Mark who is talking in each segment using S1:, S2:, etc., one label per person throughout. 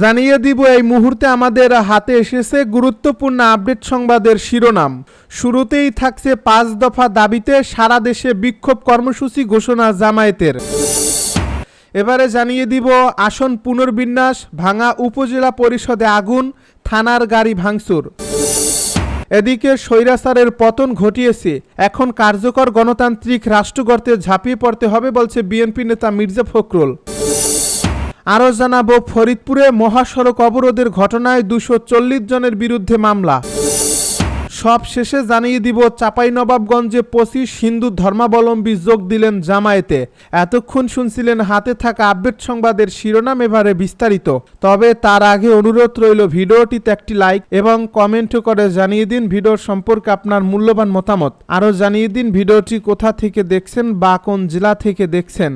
S1: জানিয়ে দিব, এই মুহূর্তে আমাদের হাতে এসেছে গুরুত্বপূর্ণ আপডেট সংবাদের শিরোনাম। শুরুতেই থাকছে পাঁচ দফা দাবিতে সারা দেশে বিক্ষোভ কর্মসূচি ঘোষণা জামায়াতের। এবারে জানিয়ে দিব, আসন পুনর্বিন্যাস, ভাঙা উপজেলা পরিষদে আগুন, থানার গাড়ি ভাঙচুর। এদিকে স্বৈরাচারের পতন ঘটিয়েছে। এখন কার্যকর গণতান্ত্রিক রাষ্ট্র গড়তে ঝাঁপিয়ে পড়তে হবে বলছে বিএনপি নেতা মির্জা ফখরুল। আরও জানাব, ফরিদপুরে মহাসড়ক অবরোধের ঘটনায় দুশো জনের বিরুদ্ধে মামলা। সব শেষে জানিয়ে দিব, চাঁপাইনবাবগঞ্জে পঁচিশ হিন্দু ধর্মাবলম্বী যোগ দিলেন জামায়াতে। এতক্ষণ শুনছিলেন হাতে থাকা আপডেট সংবাদের শিরোনাম এবারে বিস্তারিত। তবে তার আগে অনুরোধ রইল, ভিডিওটিতে একটি লাইক এবং কমেন্ট করে জানিয়ে দিন ভিডিওর সম্পর্কে আপনার মূল্যবান মতামত। আরও জানিয়ে দিন ভিডিওটি কোথা থেকে দেখছেন বা কোন জেলা থেকে দেখছেন।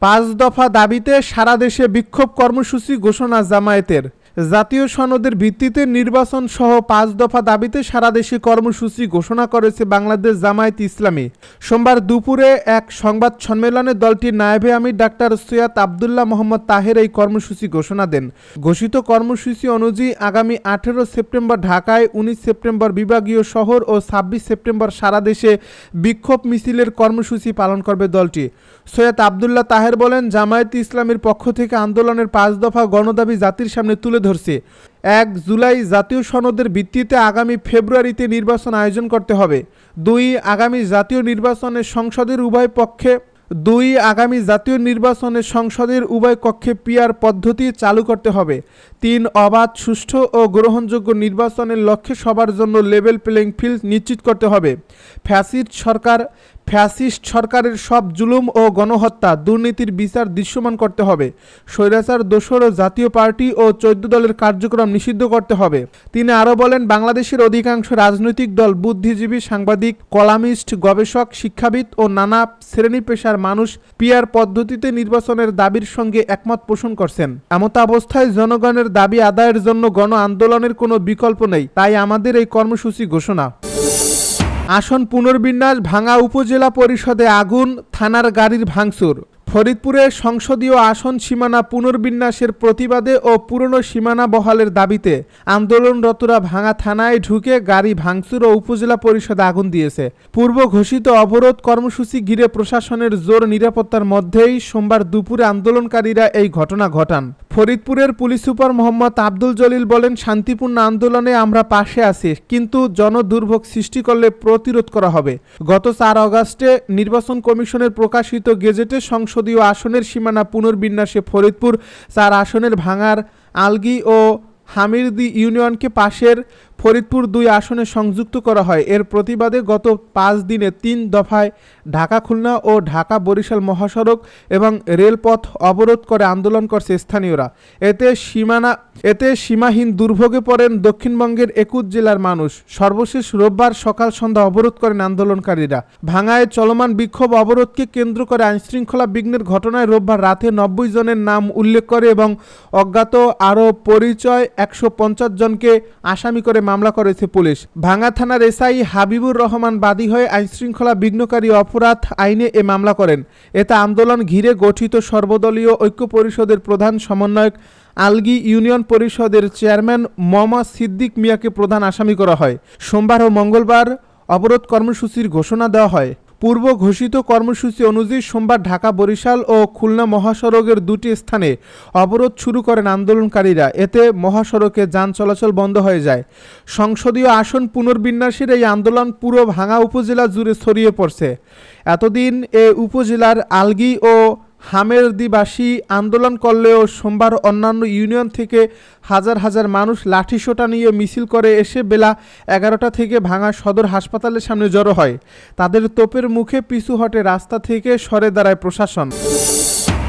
S1: পাঁচ দফা দাবিতে সারা দেশে বিক্ষোভ কর্মসূচি ঘোষণা জামায়াতের। জাতীয় সনদের ভিত্তিতে নির্বাচন সহ পাঁচ দফা দাবিতে সারা দেশে কর্মসূচি ঘোষণা করেছে বাংলাদেশ জামায়াত ইসলামী। সোমবার দুপুরে এক সংবাদ সম্মেলনে দলটির নায়েবে আমির ডাক্তার সৈয়দ আবদুল্লাহ মোহাম্মদ তাহের এই কর্মসূচি ঘোষণা দেন। ঘোষিত কর্মসূচি অনুযায়ী আগামী আঠেরো সেপ্টেম্বর ঢাকায়, উনিশ সেপ্টেম্বর বিভাগীয় শহর ও ছাব্বিশ সেপ্টেম্বর সারা দেশে বিক্ষোভ মিছিলের কর্মসূচি পালন করবে দলটি। সৈয়দ আবদুল্লাহ তাহের বলেন, জামায়াত ইসলামের পক্ষ থেকে আন্দোলনের পাঁচ দফা গণদাবি জাতির সামনে তুলে ধরছে। এক জুলাই জাতীয় সনদের ভিত্তিতে আগামী ফেব্রুয়ারিতে নির্বাচন আয়োজন করতে হবে। দুই আগামী জাতীয় নির্বাচনে সংসদের উভয় পক্ষে, দুই আগামী জাতীয় নির্বাচনে সংসদের উভয় কক্ষে পিয়ার পদ্ধতি চালু করতে হবে। তিন অবাধ, সুষ্ঠু ও গ্রহণযোগ্য নির্বাচনের লক্ষ্যে সবার জন্য লেভেল প্লেইং ফিল্ড নিশ্চিত করতে হবে। ফ্যাসিস্ট সরকার, ফ্যাসিস্ট সরকারের সব জুলুম ও গণহত্যা দুর্নীতির বিচার দৃশ্যমান করতে হবে। স্বৈরাচার, দোসর জাতীয় পার্টি ও চৌদ্দ দলের কার্যক্রম নিষিদ্ধ করতে হবে। তিনি আরও বলেন, বাংলাদেশের অধিকাংশ রাজনৈতিক দল বুদ্ধিজীবী, সাংবাদিক, কলামিস্ট, গবেষক, শিক্ষাবিদ ও নানা শ্রেণি পেশার মানুষ পিয়ার পদ্ধতিতে নির্বাচনের দাবির সঙ্গে একমত পোষণ করছেন। এমত অবস্থায় জনগণের দাবি আদায়ের জন্য গণ আন্দোলনের কোনো বিকল্প নেই, তাই আমাদের এই কর্মসূচি ঘোষণা। আসন পুনর্বিন্যাস ভাঙা উপজেলা পরিষদে আগুন, থানার গাড়ির ভাঙচুর। ফরিদপুরে সংসদীয় আসন সীমানা পুনর্বিন্যাসের প্রতিবাদে ও পুরনো সীমানা বহালের দাবিতে আন্দোলনরতরা ভাঙা থানায় ঢুকে গাড়ি ভাঙচুর ও উপজেলা পরিষদে আগুন দিয়েছে। পূর্ব ঘোষিত অবরোধ কর্মসূচি ঘিরে প্রশাসনের জোর নিরাপত্তার মধ্যেই সোমবার দুপুরে আন্দোলনকারীরা এই ঘটনা ঘটান। ফরিদপুরের পুলিশ সুপার মোহাম্মদ আব্দুল জলিল বলেন, শান্তিপূর্ণ আন্দোলনে আমরা পাশে আছি, কিন্তু জনদুর্ভোগ সৃষ্টি করলে প্রতিরোধ করা হবে। গত চার অগাস্টে নির্বাচন কমিশনের প্রকাশিত গেজেটে সংসদীয় আসনের সীমানা পুনর্বিন্যাসে ফরিদপুর চার আসনের ভাঙার আলগি ও হামিরদি ইউনিয়নকে পাশের ফরিদপুর দুই আসনে সংযুক্ত করা হয়। এর প্রতিবাদে গত পাঁচ দিনে তিন দফায় ঢাকা খুলনা ও ঢাকা বরিশাল মহাসড়ক এবং রেলপথ অবরোধ করে আন্দোলন করছে স্থানীয়রা। এতে সীমানা এতে সীমাহীন দুর্ভোগে পড়েন দক্ষিণবঙ্গের একুশ জেলার মানুষ। সর্বশেষ রোববার সকাল সন্ধ্যা অবরোধ করেন আন্দোলনকারীরা। ভাঙায় চলমান বিক্ষোভ অবরোধকে কেন্দ্র করে আইনশৃঙ্খলা বিঘ্নের ঘটনায় রোববার রাতে নব্বই জনের নাম উল্লেখ করে এবং অজ্ঞাত আরও পরিচয় একশো পঞ্চাশ জনকে আসামি করে মামলা করেছে পুলিশ। ভাঙ্গা থানার এসআই হাবিবুর রহমান বাদী হয়ে আইনশৃঙ্খলা বিঘ্নকারী অপরাধ আইনে এ মামলা করেন। এতে আন্দোলন ঘিরে গঠিত সর্বদলীয় ঐক্য পরিষদের প্রধান সমন্বয়ক আলগি ইউনিয়ন পরিষদের চেয়ারম্যান মোহাম্মদ সিদ্দিক মিয়াকে প্রধান আসামি করা হয়। সোমবার ও মঙ্গলবার অবরোধ কর্মসূচির ঘোষণা দেওয়া হয়। পূর্ব ঘোষিত কর্মসূচি অনুযায়ী সোমবার ঢাকা, বরিশাল ও খুলনা মহাসড়কের দুটি স্থানে অবরোধ শুরু করেন আন্দোলনকারীরা। এতে মহাসড়কে যান চলাচল বন্ধ হয়ে যায়। সংসদীয় আসন পুনর্বিন্যাসের এই আন্দোলন পুরো ভাঙা উপজেলা জুড়ে ছড়িয়ে পড়ছে। এতদিন এ উপজেলার আলগি ও হামেরদিবাসী আন্দোলন করলেও সোমবার অন্যান্য ইউনিয়ন থেকে হাজার হাজার মানুষ লাঠিসোঁটা নিয়ে মিছিল করে এসে বেলা এগারোটা থেকে ভাঙা সদর হাসপাতালের সামনে জড়ো হয়। তাদের তোপের মুখে পিছু হটে রাস্তা থেকে সরে দাঁড়ায় প্রশাসন।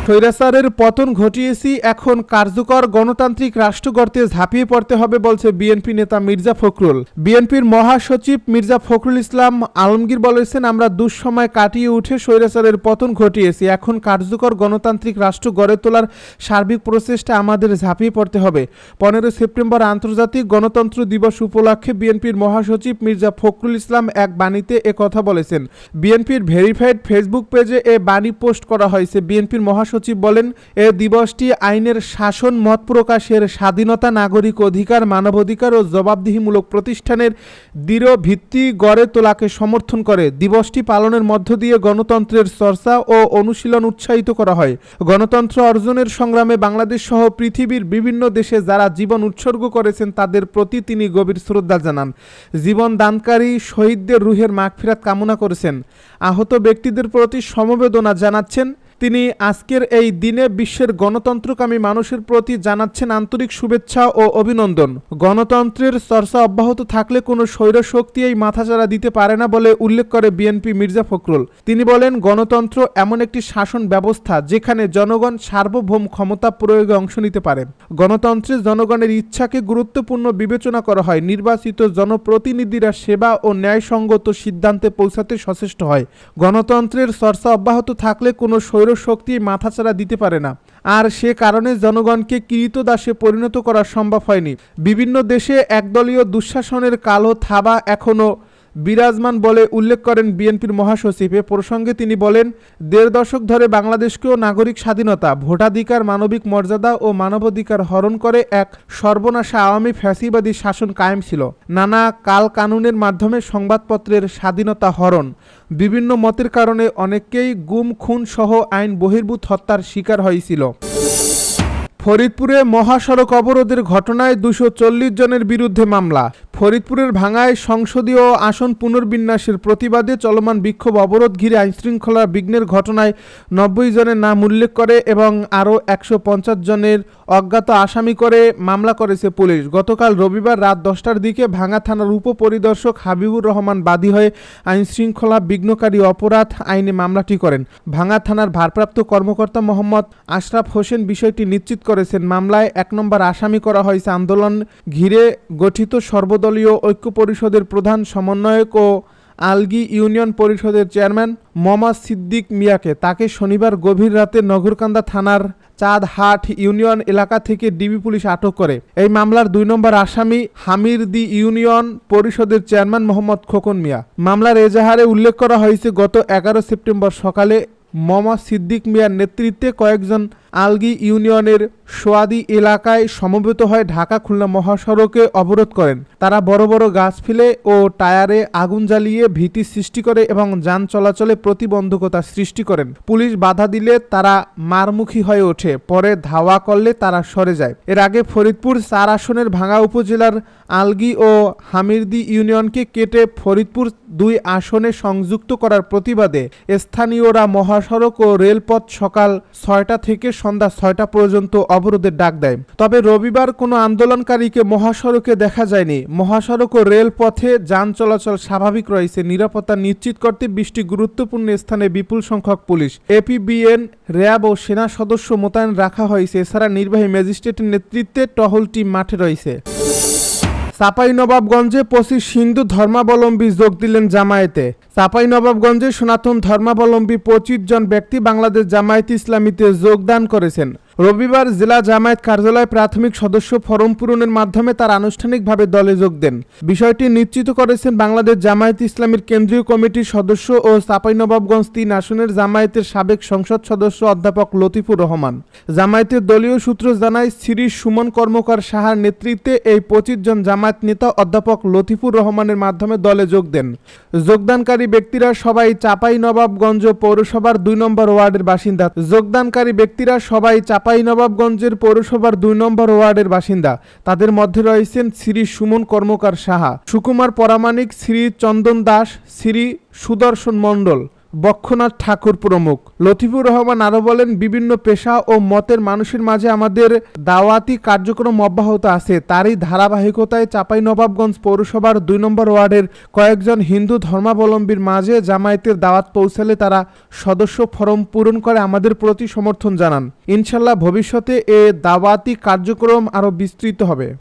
S1: স্বৈরাচারের পতন ঘটিয়েছি, এখন কার্যকর গণতান্ত্রিক রাষ্ট্র গড়তে ঝাঁপিয়ে পড়তে হবে বলছে বিএনপি নেতা মির্জা ফখরুল। বিএনপির মহাসচিব মির্জা ফখরুল ইসলাম আলমগীর বলেছেন, আমরা দুঃসময় কাটিয়ে উঠে স্বৈরাচারের পতন ঘটিয়েছি, এখন কার্যকর গণতান্ত্রিক রাষ্ট্র গড়ে তোলার সার্বিক প্রচেষ্টা আমাদের ঝাঁপিয়ে পড়তে হবে। পনেরো সেপ্টেম্বর আন্তর্জাতিক গণতন্ত্র দিবস উপলক্ষে বিএনপির মহাসচিব মির্জা ফখরুল ইসলাম এক বাণীতে কথা বলেছেন, বিএনপির ভেরিফাইড ফেসবুক পেজে এ বাণী পোস্ট করা হয়েছে। বিএনপির মহাসচিব মহাসচিব বলেন, এ দিবসটি আইনের শাসন, মত প্রকাশের স্বাধীনতা, নাগরিক অধিকার, মানবাধিকার ও জবাবদিহিমূলক প্রতিষ্ঠানের দৃঢ় ভিত্তি গড়ে তোলাকে সমর্থন করে। দিবসটি পালনের মধ্য দিয়ে গণতন্ত্রের চর্চা ও অনুশীলন উৎসাহিত করা হয়। গণতন্ত্র অর্জনের সংগ্রামে বাংলাদেশ সহ পৃথিবীর বিভিন্ন দেশে যারা জীবন উৎসর্গ করেছেন, তাদের প্রতি তিনি গভীর শ্রদ্ধা জানান। জীবন দানকারী শহীদদের রুহের মাগফিরাত কামনা করেছেন। আহত ব্যক্তিদের প্রতি সমবেদনা জানাচ্ছেন তিনি আজকের এই দিনে বিশ্বের গণতন্ত্রকামী মানুষের প্রতি জানাচ্ছেন আন্তরিক শুভেচ্ছা ও অভিনন্দন। গণতন্ত্রের চর্চা অব্যাহত থাকলে কোনো স্বৈর শক্তি এই মাথাচাড়া দিতে পারে না বলে উল্লেখ করে বিএনপি মির্জা ফখরুল। তিনি বলেন, গণতন্ত্র এমন একটি শাসন ব্যবস্থা যেখানে জনগণ সার্বভৌম ক্ষমতা প্রয়োগে অংশ নিতে পারে। গণতন্ত্রে জনগণের ইচ্ছাকে গুরুত্বপূর্ণ বিবেচনা করা হয়। নির্বাচিত জনপ্রতিনিধিরা সেবা ও ন্যায়সঙ্গত সিদ্ধান্তে পৌঁছাতে সচেষ্ট হয়। গণতন্ত্রের চর্চা অব্যাহত থাকলে কোনো স্বৈর শক্তি মাথাচাড়া দিতে পারে না। আর সে কারণে জনগণকে কৃতদাসে পরিণত করা সম্ভব হয়নি। বিভিন্ন দেশে একদলীয় দুঃশাসনের কালো থাবা এখনও বিরাজমান বলে উল্লেখ করেন বিএনপির মহাসচিব। এ প্রসঙ্গে তিনি বলেন, দেড় দশক ধরে বাংলাদেশকেও নাগরিক স্বাধীনতা, ভোটাধিকার, মানবিক মর্যাদা ও মানবাধিকার হরণ করে এক সর্বনাশা আওয়ামী ফ্যাসিবাদী শাসন কায়েম ছিল। নানা কাল কানুনের মাধ্যমে সংবাদপত্রের স্বাধীনতা হরণ। বিভিন্ন মতের কারণে অনেককেই গুম, খুন সহ আইন বহির্ভূত হত্যার শিকার হয়েছিল। ফরিদপুরে মহাসড়ক অবরোধের ঘটনায় দুশো জনের বিরুদ্ধে মামলা। ফরিদপুরের ভাঙায় সংসদীয় আসন পুনর্বিন্যাসের প্রতিবাদে চলমান বিক্ষোভ অবরোধ ঘিরে আইনশৃঙ্খলা বিঘ্নের ঘটনায় নব্বই জনের নাম উল্লেখ করে এবং আরও একশো পঞ্চাশ জনের অজ্ঞাত আসামি করে মামলা করেছে পুলিশ। গতকাল রবিবার রাত দশটার দিকে ভাঙা থানার উপপরিদর্শক হাবিবুর রহমান বাদী হয়ে আইনশৃঙ্খলা বিঘ্নকারী অপরাধ আইনে মামলাটি করেন। ভাঙা থানার ভারপ্রাপ্ত কর্মকর্তা মোহাম্মদ আশরাফ হোসেন বিষয়টি নিশ্চিত করেছেন। মামলায় এক নম্বর আসামি করা হয়েছে আন্দোলন ঘিরে গঠিত সর্বদলীয় ঐক্য পরিষদের প্রধান সমন্বয়ক ও আলগি ইউনিয়ন পরিষদের চেয়ারম্যান মোহাম্মদ সিদ্দিক মিয়াকে তাকে শনিবার গভীর রাতে নগরকান্দা থানার চাঁদহাট ইউনিয়ন এলাকা থেকে ডিবি পুলিশ আটক করে। এই মামলার দুই নম্বর আসামি হামির দি ইউনিয়ন পরিষদের চেয়ারম্যান মোহাম্মদ খোকন মিয়া। মামলার এজাহারে উল্লেখ করা হয়েছে, গত এগারো সেপ্টেম্বর সকালে মোহাম্মদ সিদ্দিক মিয়ার নেতৃত্বে কয়েকজন আলগি ইউনিয়নের সোয়াদি এলাকায় সমবেত হয়ে ঢাকা খুলনা মহাসড়কে অবরোধ করেন। তারা বড় বড় গাছ ফেলে ও টায়ারে আগুন জ্বালিয়ে ভীতি সৃষ্টি করে এবং যান চলাচলে প্রতিবন্ধকতা সৃষ্টি করেন। পুলিশ বাধা দিলে তারা মারমুখী হয়ে ওঠে, পরে ধাওয়া করলে তারা সরে যায়। এর আগে ফরিদপুর চার আসনের ভাঙা উপজেলার আলগি ও হামিরদি ইউনিয়নকে কেটে ফরিদপুর দুই আসনে সংযুক্ত করার প্রতিবাদে স্থানীয়রা মহাসড়ক ও রেলপথ সকাল ছয়টা থেকে সন্ধ্যা ছয়টা পর্যন্ত অবরোধের ডাক দেয়। তবে রবিবার কোনো আন্দোলনকারীকে মহাসড়কে দেখা যায়নি। মহাসড়ক ও রেলপথে যান চলাচল স্বাভাবিক রয়েছে। নিরাপত্তা নিশ্চিত করতে বিশটি গুরুত্বপূর্ণ স্থানে বিপুল সংখ্যক পুলিশ। এপিবিএন, র্যাব ও সেনা সদস্য মোতায়েন রাখা হয়েছে। এছাড়া নির্বাহী ম্যাজিস্ট্রেটের নেতৃত্বে টহল টিম মাঠে রয়েছে। চাঁপাইনবাবগঞ্জে পঁচিশ হিন্দু ধর্মাবলম্বী যোগ দিলেন জামায়াতে। চাঁপাইনবাবগঞ্জে সনাতন ধর্মাবলম্বী পঁচিশ জন ব্যক্তি বাংলাদেশ জামায়াত ইসলামীতে যোগদান করেছেন। রবিবার জেলা জামায়াত কার্যালয়ে প্রাথমিক সদস্য ফরম পূরণের মাধ্যমে তার আনুষ্ঠানিকভাবে দলে যোগ দেন। বিষয়টি নিশ্চিত করেছেন বাংলাদেশ জামায়াত ইসলামীর কেন্দ্রীয় কমিটির সদস্য ও চাঁপাইনবাবগঞ্জ তিন আসনের জামায়াতের সাবেক সংসদ সদস্য অধ্যাপক লতিফুর রহমান। জামায়াতের দলীয় সূত্র জানায় শ্রী সুমন কর্মকার সাহার নেতৃত্বে এই পঁচিশ জন জামায়াত নেতা অধ্যাপক লতিফুর রহমানের মাধ্যমে দলে যোগ দেন। যোগদানকারী ব্যক্তিরা সবাই চাপাই নবাবগঞ্জ পৌরসভার দুই নম্বর ওয়ার্ডের বাসিন্দা। যোগদানকারী ব্যক্তিরা সবাই চাপাই নবাবগঞ্জের পৌরসভার দুই নম্বর ওয়ার্ডের বাসিন্দা। তাদের মধ্যে রয়েছেন শ্রী সুমন কর্মকার সাহা, সুকুমার পরামানিক শ্রী চন্দন দাস, শ্রী সুদর্শন মণ্ডল। বক্ষনাথ ঠাকুর প্রমুখ। লতিফুর রহমান আরও বলেন, বিভিন্ন পেশা ও মতের মানুষের মাঝে আমাদের দাওয়াতি কার্যক্রম অব্যাহত আছে। তারই ধারাবাহিকতায় চাপাই নবাবগঞ্জ পৌরসভার দুই নম্বর ওয়ার্ডের কয়েকজন হিন্দু ধর্মাবলম্বীর মাঝে জামায়াতের দাওয়াত পৌঁছালে তারা সদস্য ফরম পূরণ করে আমাদের প্রতি সমর্থন জানান। ইনশাল্লাহ ভবিষ্যতে এ দাওয়াতি কার্যক্রম আরও বিস্তৃত হবে।